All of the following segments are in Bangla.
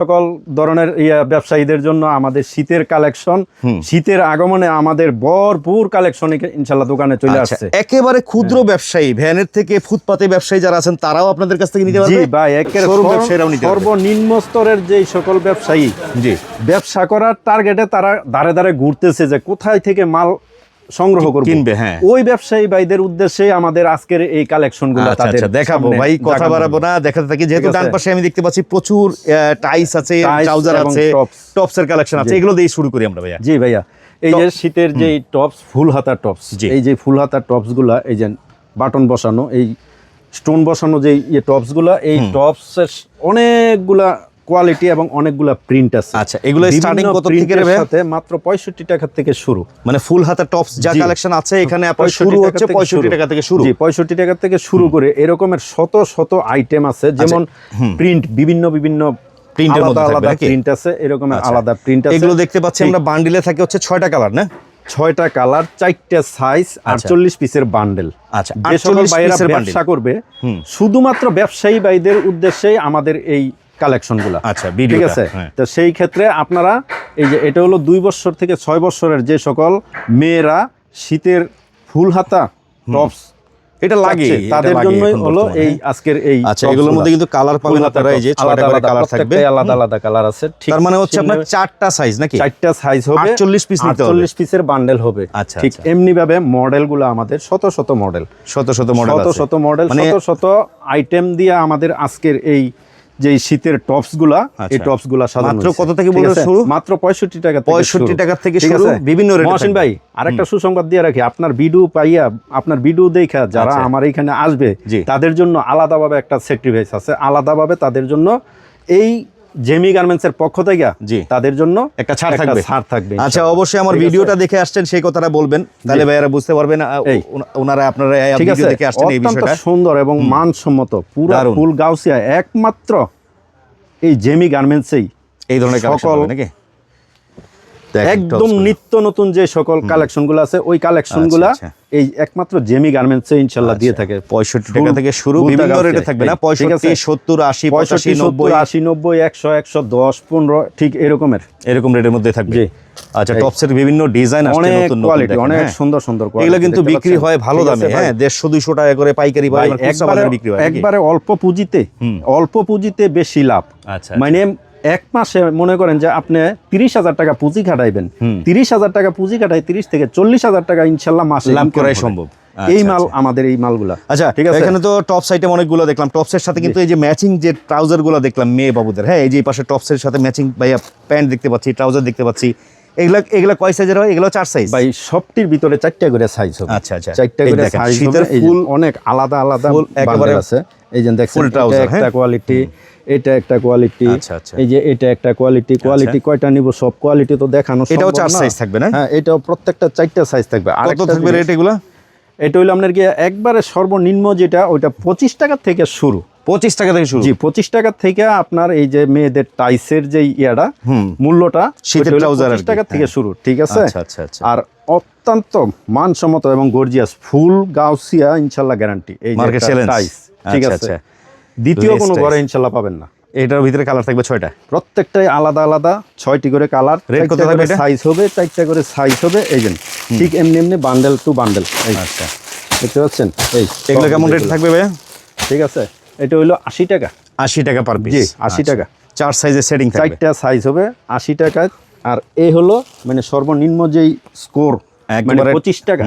সকল ধরনের ব্যবসায়ীদের জন্য আমাদের শীতের কালেকশন শীতের আগমনে আমাদের ভরপুর কালেকশন ইনশাল্লাহ দোকানে চলে আচ্ছা, আসছে। একেবারে ক্ষুদ্র ব্যবসায়ী ভ্যানের থেকে ফুটপাতে ব্যবসায়ী যারা আছেন তারাও আপনাদের কাছ থেকে নিতে পারবে? ভাই সর্বনিম্ন স্তরের যে সকল ব্যবসায়ী জি। ব্যবসা করার টার্গেটে তারা দাঁড়ে দাঁড়ে ঘুরতেছে যে কোথায় থেকে মাল সংগ্রহ করবে। কিনবে, হ্যাঁ। ওই ব্যবসায়ী ভাইদের উদ্দেশ্যে আমাদের আজকের এই কালেকশনগুলো আচ্ছা তাদের আচ্ছা দেখাবো ভাই কথা বাড়াবো না দেখাতে থাকি যেহেতু ডান পাশে আমি দেখতে পাচ্ছি প্রচুর টাইস আছে ট্রাউজার আছে tops। টপস এর কালেকশন আছে এগুলো দিয়ে শুরু করি আমরা ভাইয়া। জি ভাইয়া এই যে শীতের যে টপস ফুল হাতা টপস। এই যে ফুল হাতা টপসগুলা এই যে বাটন বসানো এই স্টোন বসানো যে ইয়ে টপসগুলা এই টপস এর অনেকগুলা কোয়ালিটি এবং অনেকগুলা প্রিন্ট আছে। আচ্ছা, এগুলো starting কত থেকে রে সাথে মাত্র পঁয়ষট্টি টাকা থেকে শুরু। মানে ফুল হাতা টপস যা কালেকশন আছে এখানে আপনার 65 শুরু হচ্ছে থেকে পঁয়ষট্টি শুরু। টাকা থেকে শুরু। জি পঁয়ষট্টি টাকা থেকে শুরু করে এরকমের শত শত আইটেম আছে যেমন প্রিন্ট বিভিন্ন বিভিন্ন এর মধ্যে আলাদা থাকবে প্রিন্ট আছে এরকমের আচ্ছা। আলাদা প্রিন্ট আছে। এগুলো দেখতে পাচ্ছি আমরা বান্ডিলে থাকে হচ্ছে ছয়টা কালার না? ছয়টা কালার চারটা সাইজ আটচল্লিশ পিসের বান্ডেল আচ্ছা, যে সকল 48 বাইরা। ব্যবসা করবে শুধুমাত্র ব্যবসায়ী ভাইদের উদ্দেশ্যেই আমাদের এই কালেকশনগুলা আচ্ছা, ঠিক আছে? হ্যাঁ। তো সেই ক্ষেত্রে আপনারা এই যে এটা হলো দুই বছর থেকে ছয় বছরের যে সকল মেয়েরা শীতের ফুল হাতা টপস এটা লাগে তাদের জন্যই হলো এই আজকের এই আচ্ছা এগুলোর মধ্যে কিন্তু কালার পাবেন আপনারা এই যে ছয়টা আলাদা করে আলাদা, কালার থাকবে। আলাদা আলাদা কালার আছে। ঠিক তার মানে হচ্ছে আপনার চারটা সাইজ নাকি? চারটা সাইজ হবে 48 piece নিতে হবে। 48 পিসের বান্ডেল হবে। আচ্ছা, ঠিক আচ্ছা। এমনি ভাবে মডেলগুলো আমাদের শত শত মডেল শত শত মডেল শত শত মডেল মানে শত শত আইটেম দিয়ে আমাদের আজকের এই যে শীতের টপসগুলা এই আচ্ছা। টপসগুলা মাত্র কত থেকে বলে শুরু? মাত্র পঁয়ষট্টি টাকা থেকে 65 টাকা থেকে শুরু, বিভিন্ন রেটে মহসিন ভাই আরেকটা সুসংবাদ দিয়ে রাখি। আপনার ভিডিও পাইয়া আপনার ভিডিও দেখা যারা আচ্ছা। আমার এখানে আসবে তাদের জন্য আলাদাভাবে একটা স্যাক্রিফাইস আছে। আলাদাভাবে তাদের জন্য এই জেমি গার্মেন্টস এর পক্ষ থেকে জি। তাদের জন্য একটা ছাড় থাকবে। ছাড় থাকবে আচ্ছা অবশ্যই আমার? ভিডিওটা দেখে আসছেন সেই কথাটা বলবেন। তাহলে ভাইয়ারা বুঝতে পারবেন ওনারা আপনারা এই ভিডিও দেখে আসছেন এই বিষয়টা। সুন্দর এবং মানসম্মত পুরো। ফুল গাউসিয়া একমাত্র এই জেমি গার্মেন্টসেই এই ধরনের সকল- নাকি? একদম নিত্য নতুন যে সকল কালেকশনগুলো আছে ওই কালেকশনগুলা আচ্ছা, এই একমাত্র জেমি গার্মেন্টসে ইনশাল্লাহ দিয়ে থাকে। পঁয়ষট্টি টাকা থেকে শুরু বিভিন্ন রেটে থাকবে না? পঁয়ষট্টি? সত্তর আশি পঁয়ষট্টি নব্বই। আশি নব্বই একশো একশো দশ পনেরো ঠিক এরকমের। এরকম রেটের মধ্যে থাকবে? জি। আচ্ছা। টপসের বিভিন্ন ডিজাইন আসছে অনেক নতুন নতুন কোয়ালিটি অনেক হ্যাঁ। সুন্দর সুন্দর এগুলো কিন্তু বিক্রি হয় ভালো দামে হ্যাঁ? দেড়শো দুইশো টাকা করে পাইকারি বা একবারে বাজারে বিক্রি হয় একবারে অল্প পুঁজিতে অল্প পুঁজিতে বেশি লাভ। আচ্ছা, মানে এক মাসে মনে করেন যে আপনি তিরিশ হাজার টাকা পুঁজি খাটাইবেন। তিরিশ হাজার টাকা পুঁজি খাটাই তিরিশ থেকে চল্লিশ হাজার টাকা ইনশাল্লাহ মাসে লাভ করাই সম্ভব। এই আচ্ছা, মাল আচ্ছা। আমাদের এই মালগুলা। আচ্ছা ঠিক আছে? এখানে তো টপস আইটেম অনেকগুলো দেখলাম। টপসের সাথে কিন্তু এই যে ম্যাচিং যে ট্রাউজারগুলো দেখলাম মেয়ে বাবুদের। হ্যাঁ এই যে পাশে টপসের সাথে ম্যাচিং ভাইয়া প্যান্ট দেখতে পাচ্ছি ট্রাউজার দেখতে পাচ্ছি। এগুলা এগুলা কয় সাইজের হয়? এগুলো চার সাইজ ভাই সবটির ভিতরে চারটা করে সাইজ হবে। আচ্ছা, আচ্ছা। চারটা করে সাইজ শীতের full- অনেক আলাদা আলাদা একেবারে আছে। এই যে দেখছেন এটা trouser, একটা? কোয়ালিটি এটা একটা কোয়ালিটি আচ্ছা, আচ্ছা। এই যে এটা একটা কোয়ালিটি কোয়ালিটি কয়টা নিব সব কোয়ালিটি তো দেখানো এটাও চার size থাকবে না? হ্যাঁ এটাও প্রত্যেকটা চারটা সাইজ থাকবে আর কত থাকবে রেট এগুলা এটা হইল আপনার কি একবারে সর্বনিম্ন যেটা ওইটা পঁচিশ টাকা থেকে শুরু পঁচিশ টাকা থেকে শুরু জি পঁচিশ টাকা থেকে আপনার এই যে মেয়েদের টাইসের যে ইয়াটা মূল্যটা শীতের ওইটা হলো trouser আর 25 কি, টাকা থেকে হ্যাঁ। শুরু ঠিক আছে আচ্ছা, আচ্ছা, আচ্ছা। আর অত্যন্ত মানসম্মত এবং গর্জিয়াস ফুল গাউসিয়া ইনশাল্লাহ গ্যারান্টি এই। টাইস ঠিক আচ্ছা, আছে আচ্ছা। দ্বিতীয় কোনো। ঘরে ইনশাল্লাহ পাবেন না। এটার ভিতরে কালার থাকবে ছয়টা। প্রত্যেকটাই আলাদা আলাদা ছয়টি করে কালার Rate কত থাকবে সাইজ হবে চারটা করে সাইজ হবে এই জন্য ঠিক এমনি এমনি বান্ডেল টু বান্ডেল আচ্ছা। দেখতে পাচ্ছেন? এই এগুলো কেমন রেট থাকবে ভাইয়া? ঠিক আছে এটা হইল আশি টাকা। আশি টাকা পার পিস জি, 80 টাকা। চার সাইজের সেটিং চারটা সাইজ হবে আশি টাকায় আর এই হলো মানে সর্বনিম্ন যেই স্কোর মানে একেবারে- পঁচিশ টাকা।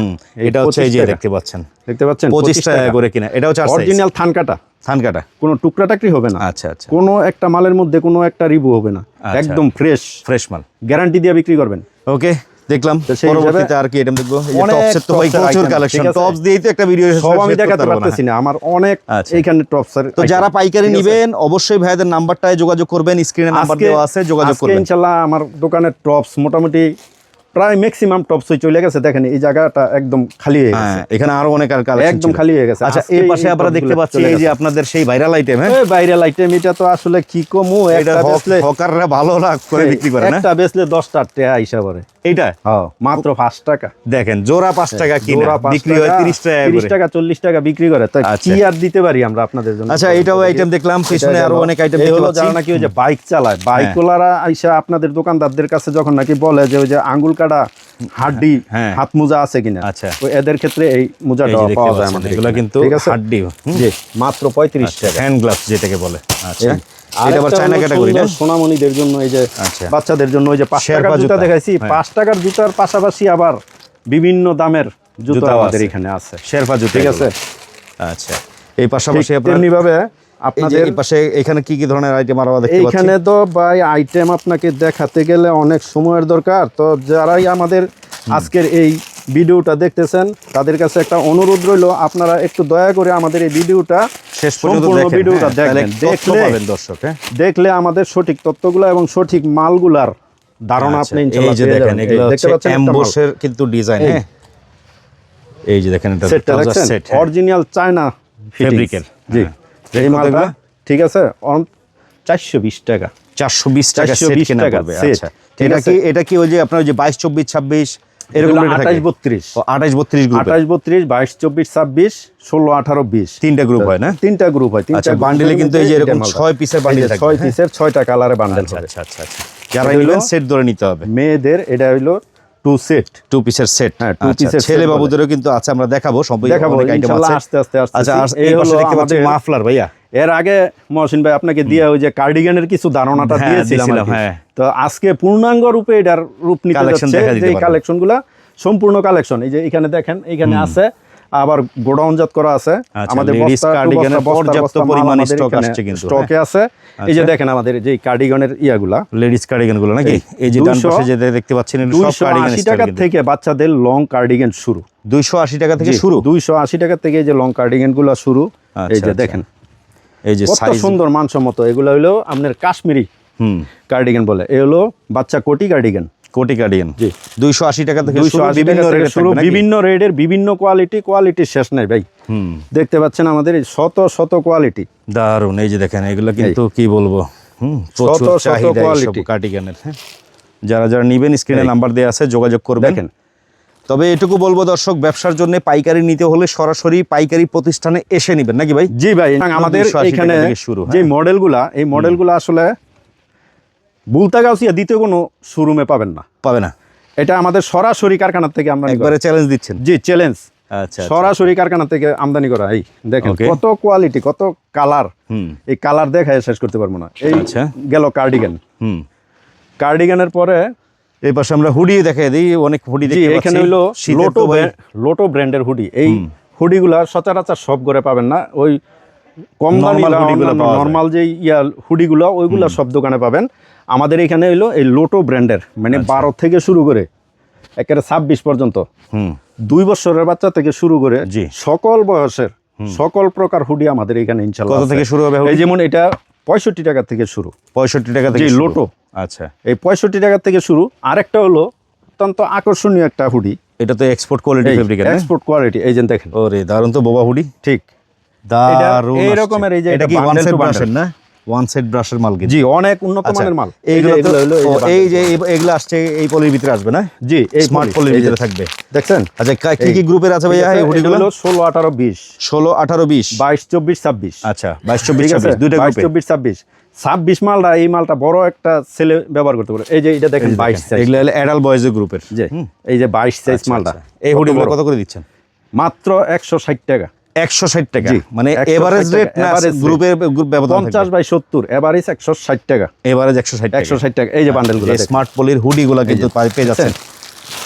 এটা হচ্ছে এই যে দেখতে পাচ্ছেন। দেখতে পাচ্ছেন? পঁচিশ টাকা করে কিনা এটাও চার সাইজ অরিজিনাল থান কাটা থান কাটা কোনো টুকরা টাকরি হবে না। আচ্ছা আচ্ছা। কোনো একটা মালের মধ্যে কোনো একটা হবে না। আচ্ছা। একদম ফ্রেশ ফ্রেশ মাল। গ্যারান্টি দিয়ে বিক্রি করবেন। ওকে দেখলাম। পরবর্তীতে আর কি আইটেম দেখব? টপসের তো ভাই প্রচুর কালেকশন টপস দিয়েই তো একটা ভিডিও সব আমি দেখাতে পারতেছি না। আমার অনেক আচ্ছা। এইখানে টপসের তো যারা পাইকারি নিবেন অবশ্যই ভাইদের নাম্বারটায় যোগাযোগ করবেন। স্ক্রিনে নাম্বার দেওয়া আছে যোগাযোগ করবেন। ইনশাল্লাহ আমার দোকানের টপস মোটামুটি প্রায় ম্যাক্সিমাম টপ সুই চলে গেছে দেখেন এই জায়গাটা একদম খালি হয়ে গেছে। হ্যাঁ এখানে আরও অনেক আর একদম খালি হয়ে গেছে। আচ্ছা এই পাশে আমরা দেখতে পাচ্ছি এই যে আপনাদের সেই ভাইরাল আইটেম হ্যাঁ? ভাইরাল আইটেম এটা তো আসলে কি কমু? একটা বেচলে হকাররা ভালো লাভ করে বিক্রি করে না? একটা বেচলে টা টাকা হিসাব করে এইটা? হ্যাঁ মাত্র পাঁচ টাকা। দেখেন জোড়া পাঁচ টাকা কিনা বিক্রি হয় তিরিশ টাকা তিরিশ টাকা চল্লিশ টাকা বিক্রি করে। আচ্ছা। কি আর দিতে পারি আমরা আপনাদের জন্য? আচ্ছা এটাও আইটেম দেখলাম পিছনে আরও অনেক আইটেম যারা নাকি ওই যে বাইক চালায়। বাইকওয়ালারা আইসা আপনাদের দোকানদারদের কাছে যখন নাকি বলে যে ওই যে আঙ্গুল কাটা হাড্ডি হ্যাঁ। হাত মোজা আছে কিনা আচ্ছা। তো এদের ক্ষেত্রে এই মোজাটা পাওয়া যায় আমাদের এগুলো কিন্তু হাড্ডি মাত্র পঁয়ত্রিশ টাকা। হ্যান্ড গ্লাভস যেটাকে বলে। আচ্ছা। এটা আবার চায়না ক্যাটাগরি না? সোনামণিদের জন্য এই যে আচ্ছা। বাচ্চাদের জন্য ওই যে পাঁচ টাকার জুতা। দেখাইছি। হ্যাঁ। পাঁচ টাকার জুতার পাশাপাশি আবার বিভিন্ন দামের জুতা আমাদের এখানে আছে। শেরপা জুতা ঠিক আছে? আচ্ছা। এই পাশাপাশি ভাবে আপনাদের পাশে এখানে কি কি ধরনের আইটেম আরও দেখতে পাচ্ছি? এইখানে তো ভাই আইটেম আপনাকে দেখাতে গেলে অনেক সময়ের দরকার। তো যারাই আমাদের আজকের এই ভিডিওটা দেখতেছেন তাদের কাছে একটা অনুরোধ রইল। আপনারা একটু দয়া করে আমাদের এই ভিডিওটা শেষ পর্যন্ত দেখেন ভিডিওটা হ্যাঁ, দেখবেন। দেখলে পাবেন দর্শক হ্যাঁ। দেখলে আমাদের সঠিক তথ্যগুলো এবং সঠিক মালগুলার ধারণা আচ্ছা, আপনি এই ইনশাআল্লাহ যে পেয়ে দেখেন যাবেন। দেখতে পাচ্ছেন একটা কিন্তু ডিজাইন এই। হ্যাঁ। এই যে দেখেন এটা set, হ্যাঁ। অরিজিনাল চায়না Fabric-এর, জি। হ্যাঁ। এই মালটা ঠিক আছে চারশো বিশ টাকা। 420 টাকা সেট 420 কেনা পড়বে আচ্ছা। এটা কি এটা কি ওই যে আপনার ওই যে 22 24 26 এরকম আঠাশ বত্রিশ। 28 32 গ্রুপ আঠাশ বত্রিশ বাইশ চব্বিশ ছাব্বিশ ষোলো আঠারো বিশ। তিনটা গ্রুপ হয় না? তিনটা গ্রুপ হয় তিনটা আচ্ছা বান্ডেলে কিন্তু এই যে এরকম ছয় পিসের বান্ডেল ছয় ছয়টা কালারে বান্ডেল আচ্ছা আচ্ছা যারা সেট ধরে নিতে হবে। মেয়েদের এটা হইল টু সেট টু পিসের সেট হ্যাঁ, ছেলে বাবুদেরও কিন্তু আছে আমরা দেখাবো। দেখাবো আইটেম আছে। আস্তে আস্তে আস্তে। আচ্ছা এই এই পাশে দেখতে পাচ্ছি মাফলার ভাইয়া। এর আগে মহসিন ভাই আপনাকে দিয়ে ওই যে কার্ডিগানের কিছু ধারণাটা হ্যাঁ, দিয়েছিলাম। হ্যাঁ। তো আজকে পূর্ণাঙ্গ রূপে এটার রূপ নিতে যাচ্ছে যে। কালেকশনগুলা সম্পূর্ণ কালেকশন এই যে এখানে দেখেন এখানে আছে আবার গোডাউনজাত করা আছে। আচ্ছা, আমাদের বস্তা, পর্যাপ্ত পরিমাণে এখানে আসছে কিন্তু, স্টকে আছে। এই যে আচ্ছা। দেখেন আমাদের যে কার্ডিগানের ইয়াগুলা লেডিস কার্ডিগানগুলো নাকি? এই, যে ডান পাশে যে দেখতে পাচ্ছেন সব কার্ডিগান টাকা থেকে বাচ্চাদের লং কার্ডিগান শুরু। 280 টাকা থেকে শুরু? দুইশো আশি টাকা থেকে এই যে লং কার্ডিগানগুলা শুরু। এই যে আচ্ছা। দেখেন। এই যে সাইজ সুন্দর মানসম্মত এগুলো হলো আপনার কাশ্মীরি হুম। কার্ডিগান বলে। এ হলো বাচ্চা কোটি কার্ডিগান কোটি কার্ডিগান জি। 280 টাকা থেকে দুইশো আশি বিভিন্ন রেটে শুরু বিভিন্ন রেডের বিভিন্ন কোয়ালিটি কোয়ালিটি শেষ নাই ভাই। হুম। দেখতে পাচ্ছেন আমাদের শত শত কোয়ালিটি দারুণ এই যে দেখেন এগুলো কিন্তু কি বলব? হুম শত এইসব quality। কার্ডিগানের হ্যাঁ। যারা যারা নিবেন স্ক্রিনে। নাম্বার দেওয়া আছে যোগাযোগ করবেন। দেখেন তবে এটুকু বলব দর্শক ব্যবসার জন্য পাইকারি নিতে হলে সরাসরি পাইকারি প্রতিষ্ঠানে এসে নেবেন। নাকি ভাই? জি ভাই আমাদের এখানে শুরু, যে হ্যাঁ। মডেলগুলা এই মডেলগুলা আসলে বুলতাগাউসিয়া দ্বিতীয় কোনো শোরুমে পাবেন না। পাবে না। এটা আমাদের সরাসরি কারখানা থেকে আমরা একবারে চ্যালেঞ্জ দিচ্ছেন। জি চ্যালেঞ্জ আচ্ছা। সরাসরি কারখানা থেকে আমদানি করা। এই দেখেন কত কোয়ালিটি কত কালার হুম। এই কালার দেখায় শেষ করতে পারব না। এই আচ্ছা। গেল কার্ডিগান হুম। কার্ডিগানের পরে এই পাশে আমরা হুডি দেখাই দিই অনেক হুডি জি দেখতে এখানে শীতের লোটো লোটো ব্র্যান্ডের হুডি। এই হুডিগুলা সচরাচর সব করে পাবেন না। ওই কম। নর্মাল যে ইয়া হুডিগুলো ওইগুলো সব দোকানে পাবেন। আমাদের এখানে হইল এই লোটো ব্র্যান্ডের মানে আচ্ছা। বারো থেকে শুরু করে একেবারে ছাব্বিশ পর্যন্ত। দুই বছরের বাচ্চা থেকে শুরু করে জি। সকল বয়সের সকল প্রকার হুডি আমাদের এখানে ইনশাল্লাহ কত থেকে শুরু হবে এই যেমন এটা পঁয়ষট্টি টাকা থেকে শুরু। পঁয়ষট্টি টাকা থেকে লোটো। আচ্ছা। এই পঁয়ষট্টি টাকা থেকে শুরু। আরেকটা হলো অত্যন্ত আকর্ষণীয় একটা হুডি। এটা তো export quality fabric export quality এই যে দেখেন। ওরে দারুণ তো বোবা হুডি। ঠিক। দারুণ এই রকমের এই যে এটা কি ওয়ান সেট ব্রাশের না? ওয়ান সেট ব্রাশের মাল জি অনেক উন্নত আচ্ছা, মানের মাল। এইগুলো হলো এই যে এগুলো আসছে এই পলির ভিতরে আসবে না? জি এই স্মার্ট পলির। ভিতরে থাকবে। দেখছেন? আচ্ছা কি কি গ্রুপের আছে ভাইয়া এই হুডিগুলো? হলো ষোলো আঠারো বিশ। ষোলো আঠারো বিশ। বাইশ চব্বিশ ছাব্বিশ। আচ্ছা বাইশ চব্বিশ ঠিক আছে? ছাব্বিশ দুইটা বাইশ গ্রুপে চব্বিশ ছাব্বিশ। ছাব্বিশ মালটা এই মালটা বড় একটা ছেলে ব্যবহার করতে পারে। এই যে এটা দেখেন বাইশ সাইজ এগুলো হলো অ্যাডাল বয়েজ গ্রুপের যে এই যে বাইশ সাইজ মালটা। আচ্ছা, এই হুডিগুলো কত করে দিচ্ছেন? মাত্র একশো ষাট টাকা। একশো ষাট টাকা? মানে এভারেজ রেট গ্রুপের পঞ্চাশ বাই সত্তর এভারেজ একশো ষাট টাকা। এভারেজ একশো ষাট একশো ষাট টাকা এই যে বান্ডেলগুলো দেখেন। স্মার্ট পলির হুডিগুলো কিন্তু পেয়ে যাচ্ছেন।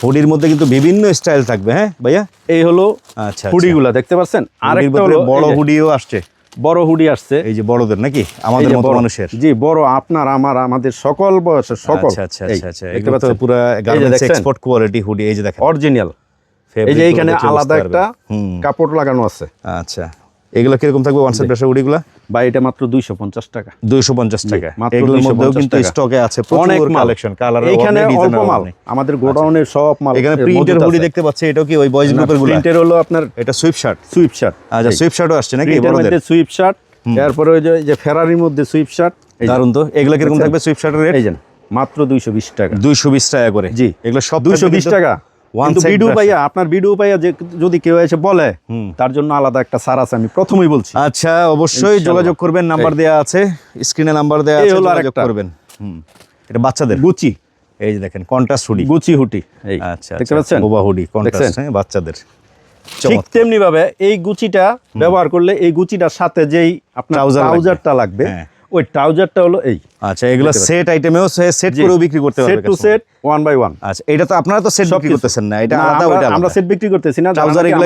হুডির মধ্যে কিন্তু বিভিন্ন স্টাইল থাকবে হ্যাঁ ভাইয়া? এই হলো আচ্ছা হুডিগুলা দেখতে পাচ্ছেন? আরেকটা বড় হুডিও আসছে। বড় হুডি আসছে। এই যে বড়দের নাকি? আমাদের মতো মানুষের। জি বড় আপনার আমার আমাদের সকল বয়সের সকল। আচ্ছা আচ্ছা আচ্ছা আচ্ছা। দেখতে পাচ্ছেন? পুরো গার্মেন্টস এক্সপোর্ট কোয়ালিটি হুডি এই যে দেখেন। অরিজিনাল এই যে এখানে আলাদা একটা কাপড় লাগানো আছে। আচ্ছা। এগুলো কীরকম থাকবে? ওয়ান সেট ব্রাশের হুডিগুলো বা এটা মাত্র দুইশো পঞ্চাশ টাকা। দুইশো পঞ্চাশ টাকা। মাত্র এগুলোর মধ্যেও কিন্তু স্টকে আছে অনেক কালেকশন কালার এখানে অল্প মাল। আমাদের গোডাউনের সব মাল এখানে প্রিন্টের হুডি দেখতে পাচ্ছি এটাও কি ওই বয়েজ গ্রুপেরগুলো প্রিন্টের হলো আপনার এটা সুইপ শার্ট সুইপ শার্ট আচ্ছা সুইপ শার্টও আসছে নাকি? বড়দের? মধ্যে সুইপ শার্ট তারপরে ওই যে- ফেরারির মধ্যে সুইপ শার্ট দারুণ তো। এগুলো কীরকম থাকবে সুইপ শার্টের রেট মাত্র দুইশো বিশ টাকা। দুইশো বিশ টাকা করে। জি। এগুলো সব দুইশো থাকবে বিশ কিন্তু টাকা। Video brush। পাইয়া আপনার ভিডিও পাইয়া যে যদি কেউ এসে বলে তার জন্য আলাদা একটা সার আছে আমি প্রথমেই বলছি। আচ্ছা অবশ্যই যোগাযোগ করবেন নাম্বার দেওয়া আছে স্ক্রিনে নাম্বার দেওয়া আছে যোগাযোগ করবেন। হুম। এটা বাচ্চাদের? গুচি। এই যে দেখেন কন্ট্রাস্ট হুডি গুচি হুটি এই। আচ্ছা দেখতে পাচ্ছেন? বোবা হুডি কন্ট্রাস্ট হ্যাঁ বাচ্চাদের। ঠিক তেমনি ভাবে এই গুচিটা ব্যবহার করলে এই গুচিটার সাথে যেই আপনার লাগবে। ট্রাউজারটা লাগবে হ্যাঁ। ওই ট্রাউজারটা হলো এই। আচ্ছা এগুলো সেট আইটেমেও সেট। করেও বিক্রি করতে পারবে set two set one by one আচ্ছা এটা তো আপনারা তো সেট বিক্রি করতেছেন না এটা আলাদা আমরা- ওইটা আমরা সেট বিক্রি করতেছি না ট্রাউজার এগুলো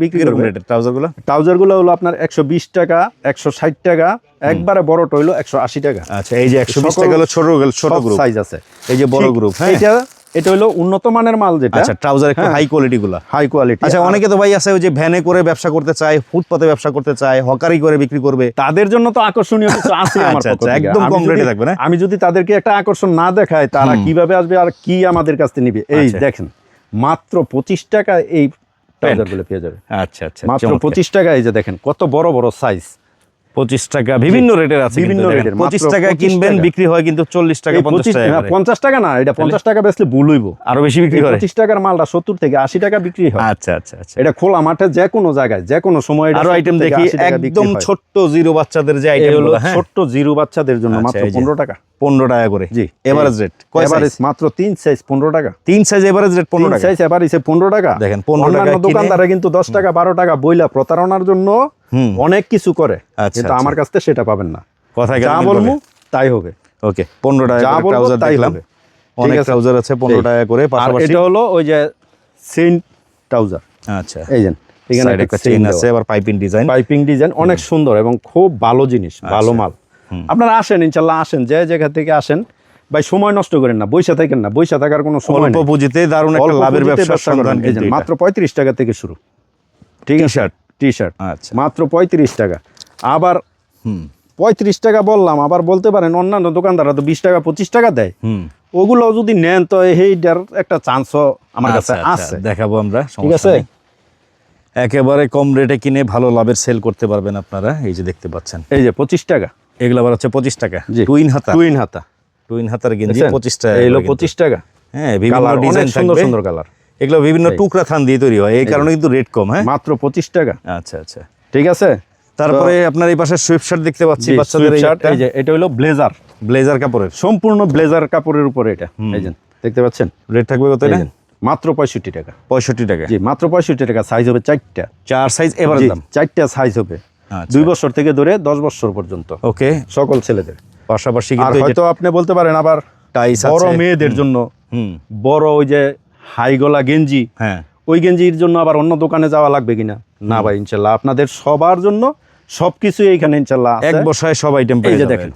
বিক্রি কীরকম করবে। রেটের ট্রাউজারগুলো হলো আপনার একশো বিশ টাকা একশো ষাট টাকা একবারে বড়টা হলো একশো আশি টাকা। আচ্ছা এই যে একশো বিশ সকল- টাকা হলো ছোট ছোট গ্রুপ সাইজ আছে। এই যে বড় গ্রুপ হ্যাঁ। এটা এটা হলো উন্নত মানের মাল যেটা আচ্ছা ট্রাউজার একটু। হাই কোয়ালিটি গুলা হাই কোয়ালিটি আচ্ছা অনেকে তো ভাই আছে ওই যে ভ্যানে করে ব্যবসা করতে চায় ফুটপাতে ব্যবসা করতে চায় হকারি করে বিক্রি করবে তাদের জন্য তো আকর্ষণীয় কিছু আছে আমার আচ্ছা, পক্ষ আচ্ছা, থেকে। একদম কম রেটে থাকবে না? আমি যদি তাদেরকে একটা আকর্ষণ না দেখাই তারা কীভাবে আসবে আর কি আমাদের কাছ থেকে নিবে এই আচ্ছা। দেখেন মাত্র পঁচিশ টাকা এই ট্রাউজারগুলো পেয়ে যাবে আচ্ছা আচ্ছা মাত্র। পঁচিশ টাকা এই যে দেখেন কত বড় বড় সাইজ পঁচিশ টাকা বিভিন্ন রেটের আছে বিভিন্ন রেটের, পঁচিশ টাকা কিনবেন বিক্রি হয় কিন্তু চল্লিশ টাকা পঁচিশ টাকা পঞ্চাশ টাকা না এটা পঞ্চাশ টাকা বেচলে ভুল হইব। আরও বেশি বিক্রি করে। পঁচিশ টাকার মালটা সত্তর থেকে আশি টাকা বিক্রি হয়। আচ্ছা আচ্ছা আচ্ছা। এটা খোলা মাঠে যে কোনো জায়গায় যে কোনো সময় আরও আইটেম দেখি 80 টাকা বিক্রি একদম ছোট্ট জিরো বাচ্চাদের যে আইটেম হ্যাঁ। ছোট্ট জিরো বাচ্চাদের জন্য আচ্ছা, মাত্র পনেরো টাকা। পনেরো টাকা করে। জি। এভারেজ রেট এভারেজ মাত্র তিন সাইজ পনেরো টাকা। তিন সাইজ এভারেজ রেট পনেরো টাকা। সাইজ এভারেজ পনেরো টাকা। দেখেন, 15 অন্যান্য টাকা কিনে- দোকানদারা কিন্তু দশ টাকা বারো টাকা বইলা প্রতারণার জন্য অনেক কিছু করে। আচ্ছা, কিন্তু আচ্ছা। আমার কাছ থেকে সেটা পাবেন না। কথায় যা বলব তাই হবে। ওকে পনেরো টাকা যা বলব তাই হবে। অনেক ট্রাউজার আছে। পনেরো টাকা করে পাশাপাশি এটা হলো ওই যে সেন্ট ট্রাউজার আচ্ছা। এই যে এখানে একটা চেইন আছে আবার পাইপিং ডিজাইন পাইপিং ডিজাইন অনেক সুন্দর এবং খুব ভালো জিনিস ভালো মাল। আপনারা আসেন ইনশাল্লাহ আসেন যে জায়গা থেকে আসেন। ভাই সময় নষ্ট করেন না বৈশা থাকেন না। বৈশা থাকার কোনো সময় অল্প পুঁজিতে দারুণ একটা লাভের ব্যবসা সন্ধান। মাত্র পঁয়ত্রিশ টাকা থেকে শুরু। ঠিক আছে। টি শার্ট আচ্ছা। মাত্র পঁয়ত্রিশ টাকা। আবার পঁয়ত্রিশ টাকা বললাম আবার বলতে পারেন অন্যান্য দোকানদাররা তো বিশ টাকা পঁচিশ টাকা দেয়। হুম। ওগুলো যদি নেন তো এইটার একটা চান্সও আমার কাছে আচ্ছা, আচ্ছা, আছে। দেখাবো আমরা ঠিক আছে? একেবারে কম রেটে কিনে ভালো লাভের সেল করতে পারবেন আপনারা। এই যে দেখতে পাচ্ছেন। এই যে পঁচিশ টাকা। এগুলো আবার হচ্ছে পঁচিশ টাকা। টুইন হাতা। টুইন হাতা। টুইন হাতার গেঞ্জি পঁচিশ টাকা কিন্তু। পঁচিশ টাকা। হ্যাঁ বিভিন্ন ডিজাইন সুন্দর সুন্দর কালার এগুলো বিভিন্ন টুকরা থান দিয়ে তৈরি হয়। এই কারণে কিন্তু রেট কম হ্যাঁ? মাত্র পঁচিশ টাকা। আচ্ছা আচ্ছা। ঠিক আছে? তারপরে আপনার এই পাশে সুইফট শার্ট দেখতে পাচ্ছি বাচ্চাদের এই যে এটা হলো ব্লেজার ব্লেজার কাপড়ের। সম্পূর্ণ ব্লেজার কাপড়ের উপরে এটা। এই দেখতে পাচ্ছেন? রেট থাকবে কত এটা? মাত্র পঁয়ষট্টি টাকা। পঁয়ষট্টি টাকা। জি মাত্র পঁয়ষট্টি টাকা। সাইজ হবে চারটা। চার সাইজ এবার দাম। চারটা সাইজ হবে। দুই বছর থেকে ধরে দশ বছর পর্যন্ত। ওকে। সকল ছেলেদের। পাশাপাশি হয়তো আপনি বলতে পারেন আবার টাইস বড় মেয়েদের জন্য বড় ওই যে হাই গলা গেঞ্জি হ্যাঁ। ওই গেঞ্জির জন্য আবার অন্য দোকানে যাওয়া লাগবে কিনা? না ভাই ইনশাল্লাহ। আপনাদের সবার জন্য সবকিছু এইখানে ইনশাল্লাহ এক বসায় সব আইটেম পেয়ে যে দেখেন।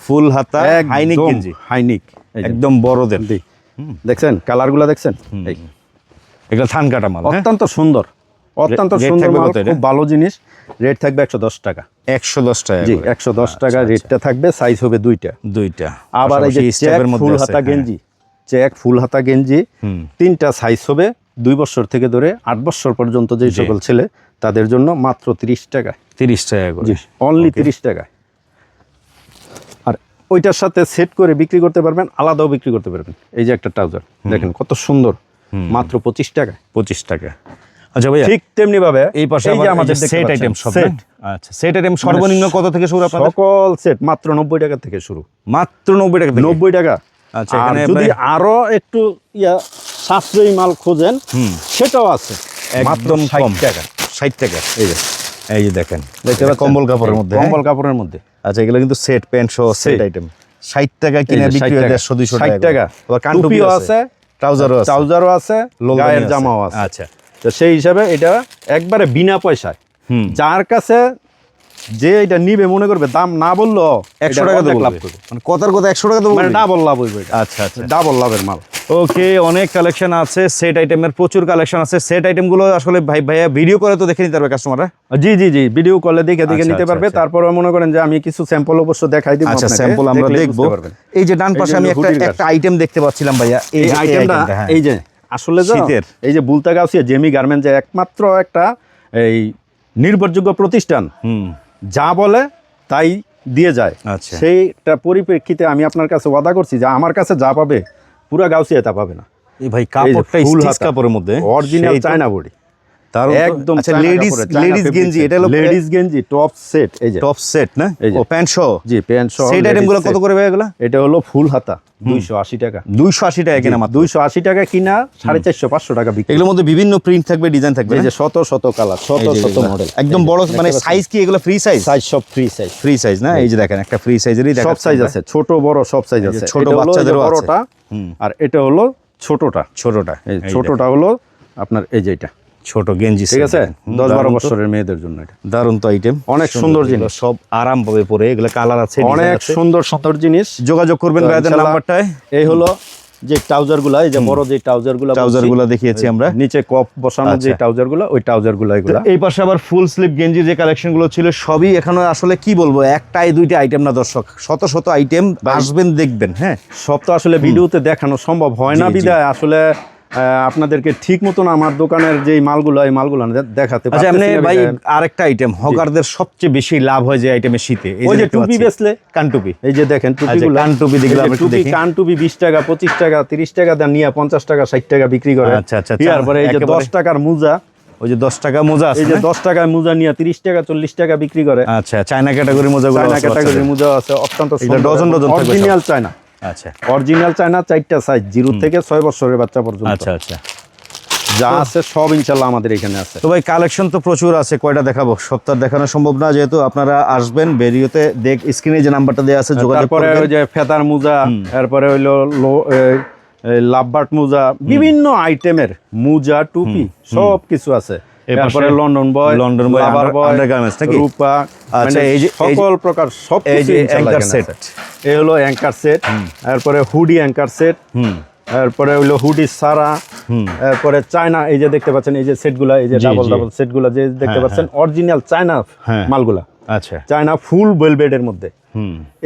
ফুল হাতা হাইনিক গেঞ্জি। হাইনিক। একদম বড়দের। দেখছেন? কালারগুলো দেখছেন? এই, এগুলো থান কাটা মাল হ্যাঁ? অত্যন্ত সুন্দর। অত্যন্ত সুন্দর মাল খুব ভালো জিনিস। রেট থাকবে একশো দশ টাকা। একশো দশ টাকা জি একশো দশ টাকা রেটটা থাকবে সাইজ হবে দুইটা। দুইটা। আবার এই যে চেক মধ্যে ফুল হাতা হ্যাঁ। গেঞ্জি চেক ফুল হাতা গেঞ্জি তিনটা সাইজ হবে দুই বছর থেকে ধরে আট বছর পর্যন্ত যে সকল ছেলে তাদের জন্য মাত্র তিরিশ টাকা। তিরিশ টাকা করে। জি অনলি তিরিশ টাকা। আর ওইটার সাথে সেট করে বিক্রি করতে পারবেন আলাদাও বিক্রি করতে পারবেন। এই যে একটা ট্রাউজার দেখেন কত সুন্দর। মাত্র পঁচিশ টাকা। পঁচিশ টাকা। আচ্ছা ভাইয়া ঠিক তেমনি ভাবে এই পাশে যে আমাদের সেট আইটেম সব আচ্ছা সেট আইটেম সর্বনিম্ন কত থেকে শুরু আপনাদের? সকল সেট মাত্র নব্বই টাকা থেকে শুরু। মাত্র নব্বই টাকা থেকে? নব্বই টাকা। আচ্ছা, এখানে যদি আরও একটু ইয়া সাশ্রয়ী মাল খোঁজেন সেটাও আছে। একদম 60 টাকা। ষাট টাকা এই যে এই যে দেখেন। দেখতে কম্বল কাপড়ের মধ্যে হ্যাঁ? কম্বল কাপড়ের মধ্যে। আচ্ছা এগুলো কিন্তু সেট প্যান্ট সহ সেট আইটেম ষাট টাকা কিনে বিক্রি হয় টাকা। 60 আবার কানটুপিও আছে ট্রাউজারও আছে। ট্রাউজারও আছে গায়ের জামাও আছে। আচ্ছা। তো সেই হিসাবে এটা একবারে বিনা পয়সায়। যার কাছে যে এটা নিবে মনে করবে দাম না বলল একশো টাকা দেবো লাভ করবে। মানে কথার কথা একশো টাকা দেবো মানে ডাবল লাভ হইবে আচ্ছা আচ্ছা ডাবল লাভের মাল। ওকে অনেক কালেকশন আছে সেট আইটেমের প্রচুর কালেকশন আছে। সেট আইটেমগুলো আসলে ভাই ভাইয়া ভিডিও করে তো দেখে নিতে পারবে কাস্টমাররা জি জি জি ভিডিও কলে দেখে দেখে আচ্ছা, নিতে আচ্ছা, পারবে। আচ্ছা। তারপরে মনে করেন যে আমি কিছু স্যাম্পল অবশ্য দেখাই দিব আচ্ছা স্যাম্পল আমরা দেখব। এই যে ডান পাশে আমি একটা একটা আইটেম দেখতে পাচ্ছিলাম ভাইয়া। এই আইটেমটা হ্যাঁ। এই যে আসলে শীতের। এই যে বুলতা গাউসিয়া জেমি গার্মেন্ট যে একমাত্র একটা এই নির্ভরযোগ্য প্রতিষ্ঠান। হুম। যা বলে তাই দিয়ে যায়। আচ্ছা। সেইটা পরিপ্রেক্ষিতে আমি আপনার কাছে ওয়াদা করছি যে আমার কাছে যা পাবে পুরা গাউসিয়া তা পাবে না। এই ভাই কাপড়টা কাপড়ের মধ্যে অরিজিনাল চায়না বডি। একদম আচ্ছা লেডিস লেডিস গেঞ্জি এটা হলো লেডিস গেঞ্জি টপ সেট এই যে। টপ সেট না? ও প্যান্ট সহ? জি প্যান্ট সহ সেট আইটেম কত করে ভাই এগুলো? এটা হলো ফুল হাতা দুইশো আশি টাকা। দুইশো আশি টাকা কিনা মাত্র। দুইশো আশি টাকা কিনা সাড়ে চারশো পাঁচশো টাকা বিক্রি। এগুলোর মধ্যে বিভিন্ন প্রিন্ট থাকবে ডিজাইন থাকবে যে শত শত কালার শত শত মডেল একদম বড় মানে সাইজ কি? এগুলো ফ্রি সাইজ সাইজ সব ফ্রি সাইজ ফ্রি সাইজ না? এই যে দেখেন একটা ফ্রি সাইজেরই সব সাইজ আছে ছোট বড় সব সাইজ আছে। ছোট বাচ্চাদের। বড়টা। আর এটা হলো ছোটটা। ছোটটা ছোটটা হলো আপনার এই যে এটা। ছোট গেঞ্জি ঠিক আছে? দশ বারো বছরের মেয়েদের জন্য এটা। দারুণ তো আইটেম অনেক সুন্দর জিনিস। সব আরাম পাবে পরে এগুলো কালার আছে অনেক সুন্দর সুন্দর জিনিস। যোগাযোগ করবেন ভাইদের নাম্বারটায়। এই হলো যে ট্রাউজারগুলা এই যে বড় যে ট্রাউজারগুলা ট্রাউজারগুলো দেখিয়েছি আমরা। নিচে কপ বসানো যে আচ্ছা। ট্রাউজারগুলা ওই ট্রাউজারগুলা এগুলা। এই পাশে আবার ফুল স্লিপ গেঞ্জি যে কালেকশনগুলো ছিল সবই এখানে আসলে কি বলব একটাই দুইটা আইটেম না দর্শক। শত শত আইটেম আসবেন দেখবেন হ্যাঁ। সব তো আসলে ভিডিওতে দেখানো সম্ভব হয় না। বিদায়। আসলে আপনাদেরকে ঠিক মতন আমার দোকানের যে মালগুলো এই মালগুলো দেখাতে আচ্ছা এমনি পারতেছি না ভাই আরেকটা আইটেম হকারদের সবচেয়ে বেশি লাভ হয় যে আইটেমে শীতে ওই যে টুপি। বেচলে? কান টুপি এই যে দেখেন আচ্ছা, টুপিগুলো। কান টুপি দেখলে আমরা একটু টুপি দেখি। কান টুপি বিশ টাকা পঁচিশ টাকা তিরিশ টাকা দেন নিয়ে পঞ্চাশ টাকা ষাট টাকা বিক্রি করে। আচ্ছা, আচ্ছা, তারপরে এই যে একেবারে- দশ টাকার মোজা ওই যে দশ টাকা মোজা আছে এই যে না? দশ টাকায় মোজা নিয়ে তিরিশ টাকা চল্লিশ টাকা বিক্রি করে। আচ্ছা চায়না ক্যাটাগরি মোজাগুলো চায়না আছে ক্যাটাগরির মোজা আছে অত্যন্ত এগুলো ডজন ডজন থাকবে অরিজিনাল চায়না আচ্ছা। অরিজিনাল চায়না চারটা সাইজ জিরো থেকে ছয় বছরের বাচ্চা পর্যন্ত। আচ্ছা আচ্ছা। যা আছে সব ইনশাল্লাহ আমাদের এখানে আছে। তো ভাই কালেকশন তো প্রচুর আছে কয়টা দেখাবো? সপ্তাহ দেখানো সম্ভব না যেহেতু আপনারা আসবেন বেরিয়েতে দেখ স্ক্রিনে যে নাম্বারটা দেওয়া আছে যোগাযোগ ওই যে ফেদার মোজা তারপরে হইল লাভবার্ট মোজা বিভিন্ন আইটেমের মোজা টুপি সব কিছু আছে। তারপরে London boy London boy undergarments নাকি? রূপা আচ্ছা, মানে এই যে- সকল প্রকার সব কিছু যে এই হলো অ্যাঙ্কার সেট তারপরে হুডি অ্যাঙ্কার সেট হুম। তারপরে হইল হুডি সারা তারপরে চায়না এই যে দেখতে পাচ্ছেন এই যে সেটগুলা এই যে ডাবল। ডাবল সেটগুলা যে দেখতে হ্যাঁ, পাচ্ছেন অরিজিনাল চায়না হ্যাঁ। মালগুলা। আচ্ছা। চায়না ফুল বেলবেটের মধ্যে।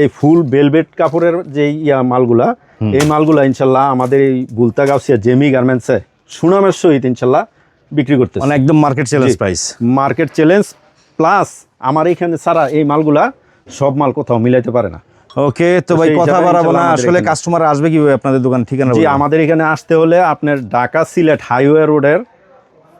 এই ফুল বেলভেট কাপড়ের যে ইয়া মালগুলা এই মালগুলা ইনশাল্লাহ আমাদের এই বুলতা গাউসিয়া জেমি গার্মেন্টসে সুনামের সহিত ইনশাল্লাহ বিক্রি করতে মানে একদম market challenge price market challenge plus আমার এখানে ছাড়া এই মালগুলা সব মাল কোথাও মিলাইতে পারে না। ওকে তো ভাই কথা বাড়াবো না। আসলে কাস্টমার আসবে কীভাবে আপনাদের দোকান ঠিকানা জি? আমাদের এখানে আসতে হলে আপনার ঢাকা সিলেট হাইওয়ে রোডের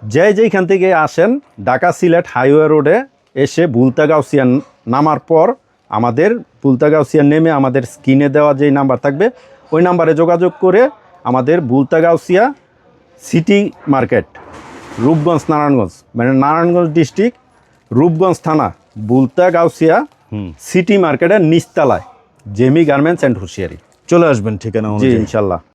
যে যেখান থেকে আসেন ঢাকা সিলেট হাইওয়ে রোডে এসে বুলতা গাউসিয়া নামার পর আমাদের বুলতা গাউসিয়া নেমে আমাদের স্ক্রিনে দেওয়া যেই নাম্বার থাকবে ওই নাম্বারে যোগাযোগ করে আমাদের বুলতা গাউসিয়া সিটি মার্কেট রূপগঞ্জ নারায়ণগঞ্জ মানে নারায়ণগঞ্জ ডিস্ট্রিক্ট রূপগঞ্জ থানা বুলতা গাউসিয়া সিটি মার্কেটের নিচতলায়। জেমি গার্মেন্টস অ্যান্ড হুঁশিয়ারি। চলে আসবেন ঠিকানা জি ইনশাল্লাহ।